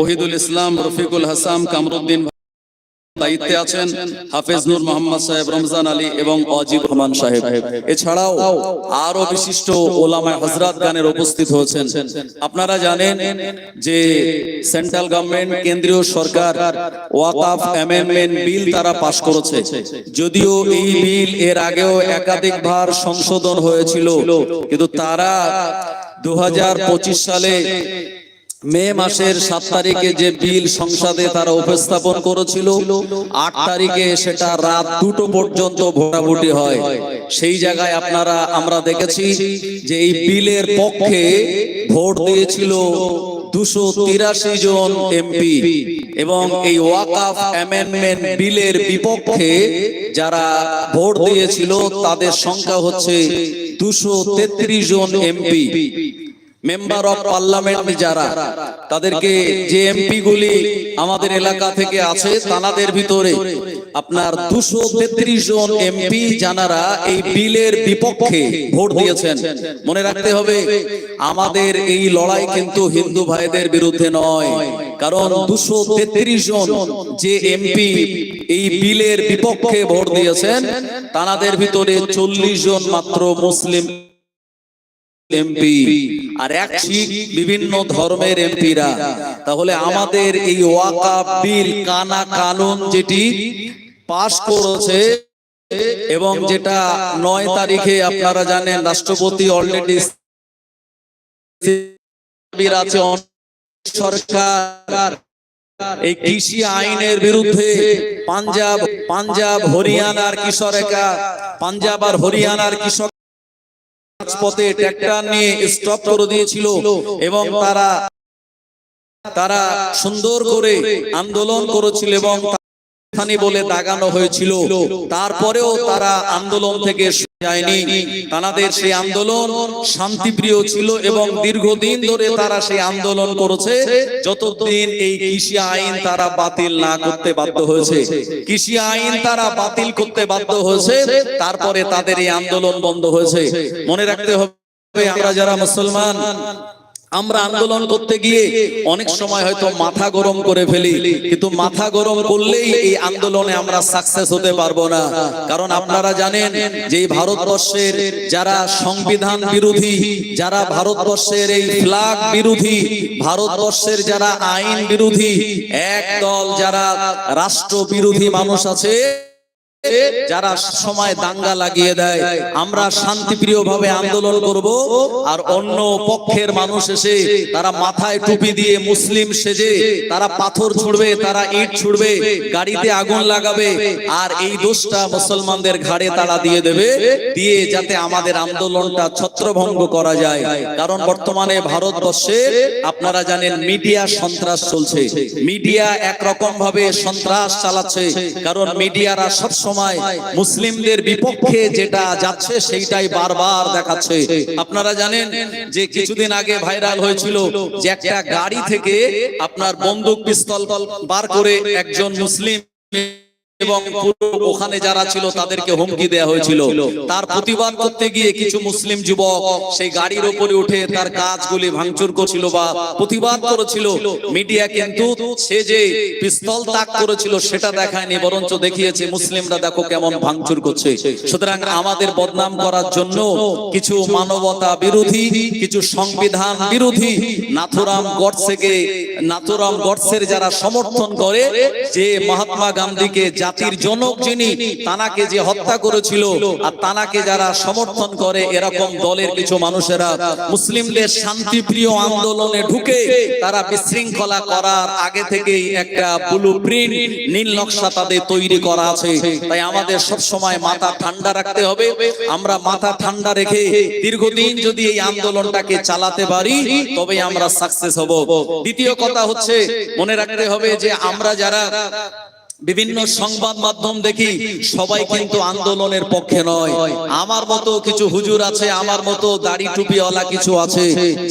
ওহিদুল ইসলাম, রফিকুল হাসান, কামরুদ্দিন দায়িত্বে আছেন, হাফেজ নূর মোহাম্মদ সাহেব, রমজান আলী এবং অজিব রহমান সাহেব। এছাড়াও আরও বিশিষ্ট ওলামায় হজরত গানের উপস্থিত হয়েছেন। আপনারা জানেন যে সেন্ট্রাল গভর্নমেন্ট, কেন্দ্রীয় সরকার, ওয়াকাফ অ্যামেন্ডমেন্ট বিল তারা পাশ করেছে। যদিও এই বিল এর আগেও একাধিকবার সংশোধন হয়েছিল, কিন্তু তারা দু হাজার পঁচিশ সালে মে মাসের সাত তারিখে যে বিল সংসদে তারা উপস্থাপন করেছিল আট তারিখে সেটা রাত দুটো পর্যন্ত ভোটাভুটি হয়। সেই জায়গায় আপনারা আমরা দেখেছি যে এই বিলের পক্ষে ভোট দিয়েছিল দুশো তিরাশি জন এমপি। এবং এই ওয়াকাফ অ্যামেন্ডমেন্ট বিলের বিপক্ষে যারা ভোট দিয়েছিল তাদের সংখ্যা হচ্ছে দুশো তেত্রিশ জন এমপি। মেম্বার অফ পার্লামেন্ট যারা, তাদেরকে যে এমপি গুলি আমাদের এলাকা থেকে আছে, তানাদের ভিতরে আপনার দুশো তেত্রিশ জন এমপি জানারা এই বিলের বিপক্ষে ভোট দিয়েছেন। মনে রাখতে হবে, আমাদের এই লড়াই কিন্তু হিন্দু ভাইদের বিরুদ্ধে নয়, কারণ দুশো তেত্রিশ জন যে এমপি এই বিলের বিপক্ষে ভোট দিয়েছেন, তানাদের ভিতরে চল্লিশ জন মাত্র মুসলিম এমপি। আর এক বিভিন্ন ধর্মের এমপিরা। তাহলে আমাদের এই ওয়াকা বিল কানা কানুন যেটি পাশ করেছে এবং যেটা নয় তারিখে আপনারা জানেন, রাষ্ট্রপতি অলরেডি সরকার। এই কৃষি আইনের বিরুদ্ধে পাঞ্জাব পাঞ্জাব, হরিয়ানার কৃষকেরা পাঞ্জাব আর হরিয়ানার কৃষক রাজপথে ট্র্যাক্টর নিয়ে স্টপ করে দিয়েছিল এবং তারা তারা সুন্দর করে আন্দোলন করেছিল এবং স্থানে বলে দাগানো হয়েছিল। তারপরেও তারা আন্দোলন থেকে যায়নি। তাদের সেই আন্দোলন শান্তিপ্রিয় ছিল এবং দীর্ঘদিন ধরে তারা সেই আন্দোলন করেছে। যতদিন এই কৃষি আইন তারা বাতিল না করতে বাধ্য হয়েছে। কৃষি আইন তারা বাতিল করতে বাধ্য হয়েছে। তারপরে তাদের এই আন্দোলন বন্ধ হয়েছে। মনে রাখতে হবে আমরা যারা মুসলমান আমরা আন্দোলন করতে গিয়ে অনেক সময় হয়তো মাথা গরম করে ফেলি, কিন্তু মাথা গরম করলেই এই আন্দোলনে আমরা সাকসেস হতে পারব না। কারণ আপনারা জানেন যে ভারতবর্ষের যারা সংবিধান বিরোধী, যারা ভারতবর্ষের এই ফ্ল্যাগ বিরোধী, ভারতবর্ষের যারা আইন বিরোধী, এক দল যারা রাষ্ট্র বিরোধী মানুষ আছে যারা সময় দাঙ্গা লাগিয়ে দেয়, আমরা শান্তিপ্রিয় ভাবে আন্দোলন করব আর অন্য পক্ষের মানুষ এসে তারা মাথায় টুপি দিয়ে মুসলিম সেজে, তারা পাথর ছুড়বে, তারা ইট ছুড়বে, গাড়িতে আগুন লাগাবে আর এই দোষটা মুসলমানদের ঘাড়ে তারা দিয়ে দেবে, দিয়ে যাতে আমাদের আন্দোলনটা ছত্রভঙ্গ করা যায়। কারণ বর্তমানে ভারতবর্ষে আপনারা জানেন মিডিয়া সন্ত্রাস চলছে। মিডিয়া একরকম ভাবে সন্ত্রাস চালাচ্ছে, কারণ মিডিয়ারা সব সময় মুসলিমদের বিপক্ষে যেটা যাচ্ছে, সেইটাই বারবার দেখাচ্ছে। আপনারা জানেন যে কিছুদিন আগে ভাইরাল হয়েছিল যে একটা গাড়ি থেকে আপনার বন্দুক পিস্তল বার করে একজন মুসলিম এবং পুরো ওখানে যারা ছিল তাদেরকে হুমকি দেওয়া হয়েছিল। তার প্রতিবাদ করতে গিয়ে কিছু মুসলিম যুবক সেই গাড়ির উপরে উঠে তার কাজগুলি ভাঙচুর করছিল বা প্রতিবাদ করেছিল। মিডিয়া কিন্তু সে যে পিস্তল তাক করেছিল সেটা দেখায়নি, বরঞ্চ দেখিয়েছে মুসলিমরা, দেখো কেমন ভাঙচুর করছে। সুতরাং আমাদের বদনাম করার জন্য কিছু মানবতা বিরোধী, কিছু সংবিধান বিরোধী, নাথুরাম গডসেকে নাথুরাম গডসের যারা সমর্থন করে, যে মহাত্মা গান্ধীকে জাতির জনক যিনি, তানাকে যে হত্যা করেছিল, আর তানাকে যারা সমর্থন করে, এরকম দলের কিছু মানুষেরা মুসলিমদের শান্তিপ্রিয় আন্দোলনে ঢুকে, তারা বিশৃঙ্খলা করার আগে থেকেই একটা ব্লু প্রিন্ট, নীল নকশা তাদের তৈরি করা আছে। তাই আমাদের সব সময় মাথা ঠান্ডা রাখতে হবে। আমরা মাথা ঠান্ডা রেখে দীর্ঘদিন যদি এই আন্দোলনটাকে চালাতে পারি তবে আমরা সাকসেস হব। দ্বিতীয় কথা হচ্ছে মনে রাখতে হবে যে আমরা যারা বিভিন্ন সংবাদ মাধ্যম দেখি সবাই কিন্তু আন্দোলনের পক্ষে নয়। আমার মতো কিছু হুজুর আছে আমার মতো দাড়ি টুপিওয়ালা কিছু আছে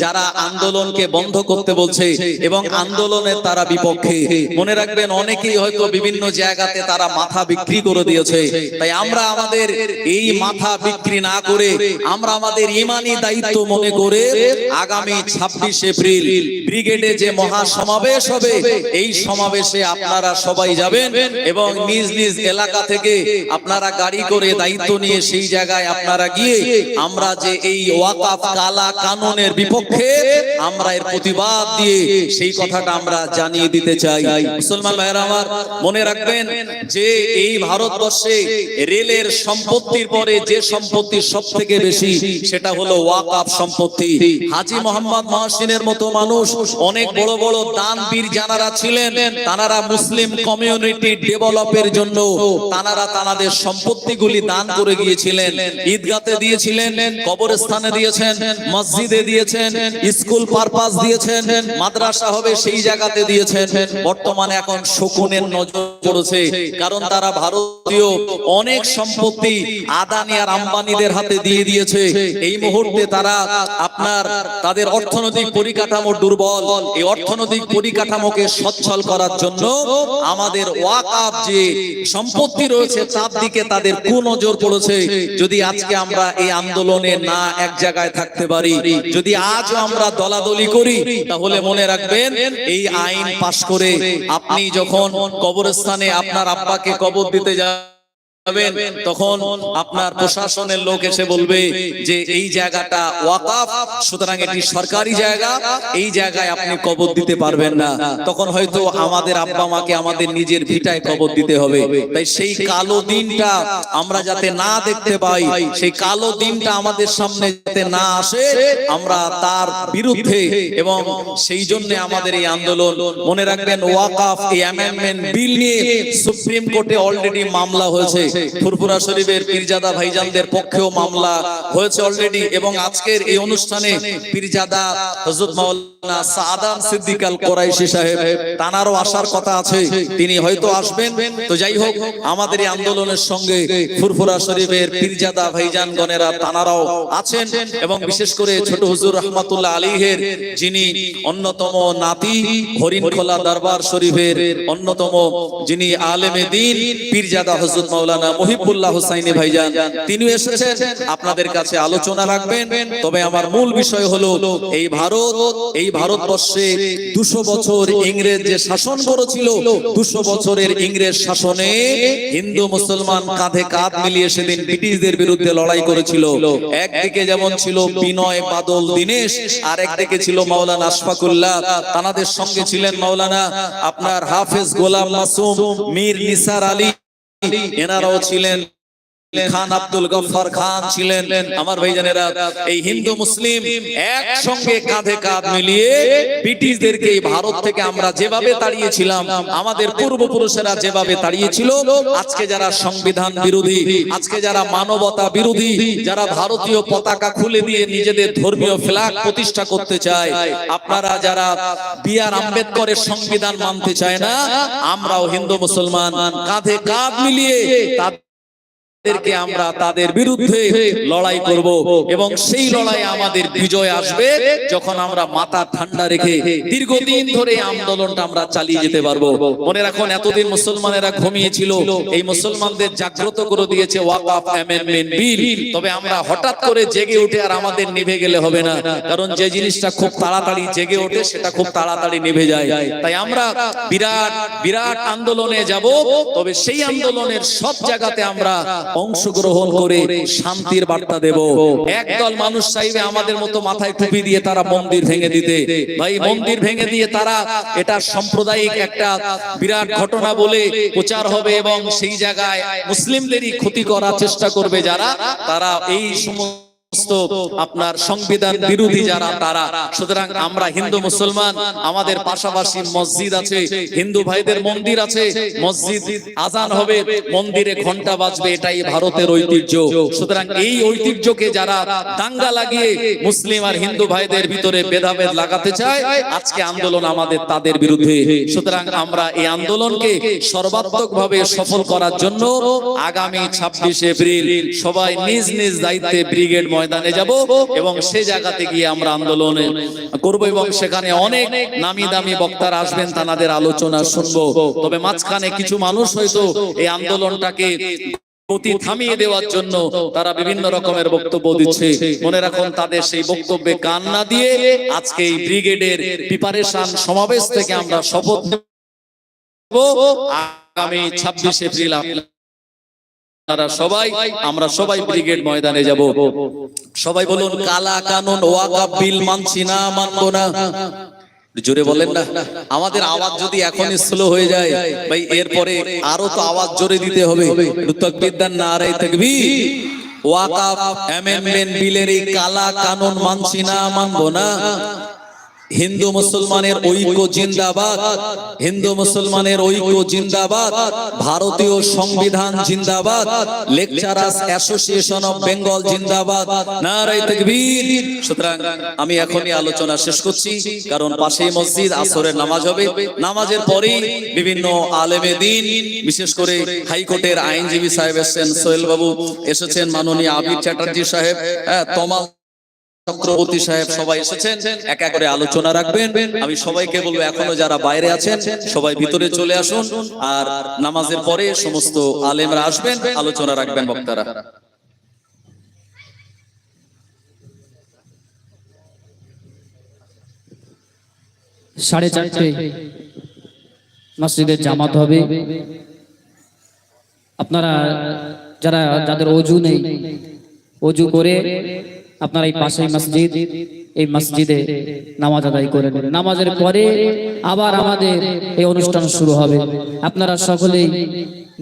যারা আন্দোলনকে বন্ধ করতে বলছে এবং আন্দোলনের তারা বিপক্ষে। মনে রাখবেন অনেকেই হয়তো বিভিন্ন জায়গাতে তারা মাথা বিক্রি করে দিয়েছে। তাই আমরা আমাদের এই মাথা বিক্রি না করে আমরা আমাদের ইমানি দায়িত্ব মনে করে আগামী ছাব্বিশ এপ্রিল ব্রিগেডে যে মহা সমাবেশ হবে এই সমাবেশে আপনারা সবাই যাবেন এবং নিজ নিজ এলাকা থেকে আপনারা গাড়ি করে দায়িত্ব নিয়ে সেই জায়গায় আপনারা গিয়ে আমরা যে এই ওয়াকাফ কালা কানুনের বিপক্ষে আমরা এর প্রতিবাদ দিয়ে সেই কথাটা আমরা জানিয়ে দিতে চাই। মুসলমান ভাইয়েরা আমার, মনে রাখবেন যে এই ভারতবর্ষে রেলের সম্পত্তির পরে যে সম্পত্তি সব থেকে বেশি, সেটা হলো ওয়াকাফ সম্পত্তি। হাজি মোহাম্মদ মহাসিনের মতো মানুষ, অনেক বড় বড় দানবীর যারা ছিলেন তারা মুসলিম কমিউনিটি ডেভেলপের জন্য তারা তাদের সম্পত্তিগুলি দান করে গিয়েছিলেন। ঈদগাতে দিয়েছিলেন, কবরস্থানে দিয়েছেন, মসজিদে দিয়েছেন, স্কুল পারপাস দিয়েছেন, মাদ্রাসা হবে সেই জায়গাতে দিয়েছেন। বর্তমানে এখন শকুনের নজর পড়েছে, কারণ তারা ভারতীয়, অনেক সম্পত্তি আদানি আর আম্বানিদের হাতে দিয়ে দিয়েছে। এই মুহূর্তে তারা আপনার, তাদের অর্থনৈতিক পরিকাঠামো দুর্বল। এই অর্থনৈতিক পরিকাঠামোকে সচ্ছল করার জন্য আমাদের ওয়াকাফ যে সম্পত্তি রয়েছে তার দিকে তাদের কুনজর পড়েছে যদি আজকে আমরা এই আন্দোলনে না এক জায়গায় থাকতে পারি যদি আজও আমরা দলাদলি করি তাহলে মনে রাখবেন এই আইন পাশ করে আপনি যখন কবরস্থানে আপনার আব্বাকে কবর দিতে যান তখন আপনার প্রশাসনের লোক এসে বলবে যে এই জায়গাটা ওয়াকাফ, সুতরাং এটি সরকারি জায়গা, এই জায়গায় আপনি কবর দিতে পারবেন না। তখন হয়তো আমাদের আব্বা মাকে আমাদের নিজের ভিটায় কবর দিতে হবে। তাই সেই কালো দিনটা আমরা যাতে না দেখতে পাই, সেই কালো দিনটা আমাদের সামনে যাতে না আসে, আমরা তার বিরুদ্ধে এবং সেই জন্য আমাদের এই আন্দোলন। মনে রাখবেন, ওয়াকাফ এই অ্যামেন্ডমেন্ট বিল নিয়ে সুপ্রিম কোর্টে অলরেডি মামলা হয়েছে। ফুরফুরা শরীফের পীরজাদা ভাইজানদের পক্ষেও মামলা হয়েছে অলরেডি এবং আজকের এই অনুষ্ঠানে পীরজাদা হযরত মাওলানা সাদান সিদ্দিক আল কোরাইশি সাহেব, তানারও আসার কথা আছে, তিনি হয়তো আসবেন। তো যাই হোক, আমাদের এই আন্দোলনের সঙ্গে ফুরফুরা শরীফের পীরজাদা ভাইজান গণেরা তানারাও আছেন এবং বিশেষ করে ছোট হুজুর রহমাতুল্লাহ আলীহের যিনি অন্যতম নাতি হরিণখোলা দরবার শরীফের অন্যতম যিনি আলেমে দিন, পীরজাদা হযরত মাওলানা মহিবুল্লাহ হুসাইনি ভাইজান তিনি এসেছেন। আপনাদের কাছে আলোচনা রাখবেন। তবে আমার মূল বিষয় হলো, এই ভারত, এই ভারতবর্ষে দুশো বছর ইংরেজ যে শাসন করেছিল, দুশো বছরের ইংরেজ শাসনে হিন্দু, মুসলমান কাঁধে কাঁধ মিলিয়ে সেদিন ব্রিটিশদের বিরুদ্ধে লড়াই করেছিল। একদিকে যেমন ছিল বিনয় বাদল দীনেশ, আর একদিকে ছিল মাওলানা আশফাকুল্লাহ। তানাদের সঙ্গে ছিলেন মাওলানা আপনার হাফেজ গোলাম মাসুম, মীর নিসার আলী। এনারাও ছিলেন খান আব্দুল গফফার খান ছিলেন। আমার ভাইজানেরা, এই হিন্দু মুসলিম একসঙ্গে কাঁধে কাঁধ মিলিয়ে ব্রিটিশদেরকে ভারত থেকে আমরা যেভাবে তাড়িয়েছিলাম, আমাদের পূর্বপুরুষেরা যেভাবে তাড়িয়েছিল, আজকে যারা সংবিধান বিরোধী, আজকে যারা মানবতা বিরোধী, যারা ভারতীয় পতাকা খুলে দিয়ে নিজেদের ধর্মীয় ফ্ল্যাগ প্রতিষ্ঠা করতে চায়, আপনারা যারা বি আর আম্বেদকরের সংবিধান মানতে চায় না, আমরাও হিন্দু মুসলমান, কাঁধে কাঁধ মিলিয়ে তাদেরকে আমরা তাদের বিরুদ্ধে লড়াই করব। এবং সেই লড়াই আমাদের বিজয় আসবে যখন আমরা মাথা ঠান্ডা রেখে দীর্ঘদিন ধরে আন্দোলনটা আমরা চালিয়ে যেতে পারব। মনে রাখুন এতদিন মুসলমানেরা ঘুমিয়েছিল। এই মুসলমানদের জাগ্রত করে দিয়েছে ওয়াকাফ অ্যামেন্ডমেন্ট বিল। তবে আমরা হঠাৎ করে জেগে উঠে আর আমাদের নিভে গেলে হবে না। কারণ যে জিনিসটা খুব তাড়াতাড়ি জেগে ওঠে সেটা খুব তাড়াতাড়ি নিভে যায় তাই আমরা বিরাট বিরাট আন্দোলনে যাব তবে সেই আন্দোলনের সব জায়গাতে আমরা অংশগ্রহণ করে শান্তির বার্তা দেব। একদল মানুষ চাইবে আমাদের মতো মাথায় টুপি দিয়ে তারা মন্দির ভেঙে দিতে। ভাই মন্দির ভেঙে দিয়ে তারা এটা সাম্প্রদায়িক একটা বিরাট ঘটনা বলে প্রচার হবে এবং সেই জায়গায় মুসলিমদেরই ক্ষতি করার চেষ্টা করবে যারা তারা এই সময় আপনার সংবিধান বিরোধী যারা, তারা। সুতরাং আমরা হিন্দু মুসলমান, আমাদের পাশাপাশি মসজিদ আছে, হিন্দু ভাইদের মন্দির আছে, মসজিদ আজান হবে, মন্দিরে ঘণ্টা বাজবে, এটাই ভারতের ঐতিহ্য। সুতরাং এই ঐতিহ্যকে যারা দাঙ্গা লাগিয়ে মুসলিম আর হিন্দু ভাইদের ভিতরে ভেদাভেদ লাগাতে চায়, আজকে আন্দোলন আমাদের তাদের বিরুদ্ধে। সুতরাং আমরা এই আন্দোলনকে সর্বাত্মক ভাবে সফল করার জন্য আগামী ছাব্বিশে এপ্রিল সবাই নিজ নিজ দায়িত্বে ব্রিগেড ময়দানে যাব এবং সে জায়গাতে গিয়ে আমরা আন্দোলনে করব এবং সেখানে অনেক নামি দামি বক্তারা আসবেন, তাদের আলোচনা শুনব। তবে মাঝখানে কিছু মানুষ হয়তো এই আন্দোলনটাকে গতি থামিয়ে দেওয়ার জন্য তারা বিভিন্ন রকমের বক্তব্য দিচ্ছে। মনে রাখুন, তাদের সেই বক্তব্যে কান না দিয়ে আজকে এই ব্রিগেডের প্রিপারেশন সমাবেশ থেকে আমরা শপথ আগামী ছাব্বিশ এপ্রিল আপনারা সবাই, আমরা সবাই ব্রিগেড ময়দানে যাব। সবাই বলুন, কালা কানুন বিল মানছি না, মানবো না। জোরে বলেন না, আমাদের আওয়াজ যদি এখন স্লো হয়ে যায়, ভাই, এরপরে আরও তো আওয়াজ জোরে দিতে হবে। তকবিদান না আরাই থাকবি ওয়াকাব অ্যামেন্ডমেন্ট বিলের এই কালা কানুন মানছি না, মানবো না। হিন্দু মুসলমানের ঐক্য জিন্দাবাদ হিন্দু মুসলমানের ঐক্য জিন্দাবাদ ভারতীয় সংবিধান জিন্দাবাদ লেকচারার্স অ্যাসোসিয়েশন অফ বেঙ্গল জিন্দাবাদ নারাই তাকবীর সুতরাং আমি এখনই আলোচনা শেষ করছি কারণ পাশেই মসজিদ আসরের নামাজ হবে। নামাজের পরেই বিভিন্ন আলেমে দিন বিশেষ করে হাইকোর্টের আইনজীবী সাহেব এসেছেন সোহেল বাবু এসেছেন মাননীয় আবির চ্যাটার্জি সাহেব। হ্যাঁ তমাল চক্রবর্তী সাহেব সবাই এসেছেন, এক এক করে আলোচনা রাখবেন। আমি সবাইকে বলব, এখনও যারা বাইরে আছেন, সবাই ভিতরে চলে আসুন। আর নামাজের পরে সমস্ত আলেমরা আসবেন, আলোচনা রাখবেন বক্তারা। সাড়ে চারটে মসজিদের জামাত হবে। আপনারা যারা, যাদের অজু নেই, অজু করে আপনারা এই পাশেই মসজিদ, এই মসজিদে নামাজ আদায় করে নেবেন নামাজের পরে আবার আমাদের এই অনুষ্ঠান শুরু হবে। আপনারা সকলেই